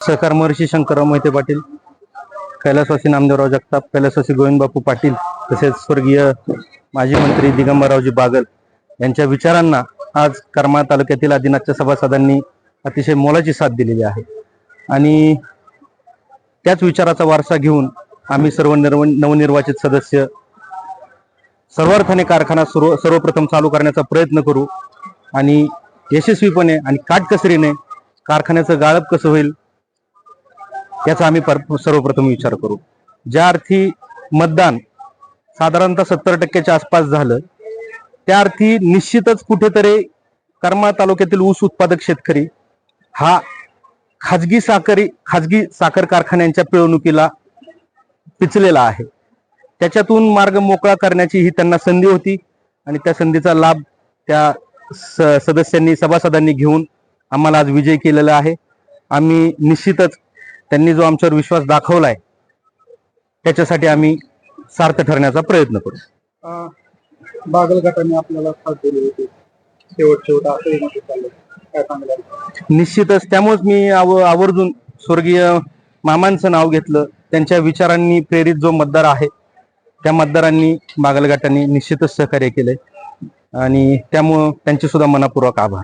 सहकार महर्षी शंकरराव मोहिते पाटील कैलासवासी नामदेवराव जगताप कैलासवासी गोविंदबापू पाटील तसेच स्वर्गीय माजी मंत्री दिगंबररावजी बागल यांच्या विचारांना आज करमाळ तालुक्यातील आदिनाथच्या सभासदांनी अतिशय मोलाची साथ दिलेली आहे. आणि त्याच विचाराचा वारसा घेऊन आम्ही सर्व निर्व नवनिर्वाचित सदस्य सर्वार्थाने कारखाना सर्व सर्वप्रथम चालू करण्याचा प्रयत्न करू आणि यशस्वीपणे आणि काटकसरीने कारखान्याचं गाळप कसं होईल याचा आम्ही पर- सर्वप्रथम विचार करू. ज्या अर्थी मतदान साधारणतः सत्तर टक्क्याच्या आसपास झालं त्या अर्थी निश्चितच कुठेतरी करमाळ तालुक्यातील ऊस उत्पादक शेतकरी हा खाजगी साखरी खाजगी साखर कारखान्यांच्या पिळवणुकीला पिचलेला आहे. त्याच्यातून मार्ग मोकळा करण्याची ही त्यांना संधी होती आणि त्या संधीचा लाभ त्या स- सदस्यांनी सभासदांनी घेऊन आम्हाला आज विजय केलेला आहे. आम्ही निश्चितच त्यांनी जो आमच्यावर विश्वास दाखवलाय त्याच्यासाठी आम्ही सार्थ ठरण्याचा प्रयत्न करू. बागल गटाने आपल्याला साथ दिली होती. चाललं. काय सांगायला निश्चितच त्यामुळेच मी आव आवर्जून स्वर्गीय मामांचं नाव घेतलं. त्यांच्या विचारांनी प्रेरित जो मतदार आहे त्या मतदारांनी बागलघाटांनी निश्चितच सहकार्य केलंय. आणि त्यामुळं त्यांचे सुद्धा मनापूर्वक आभार.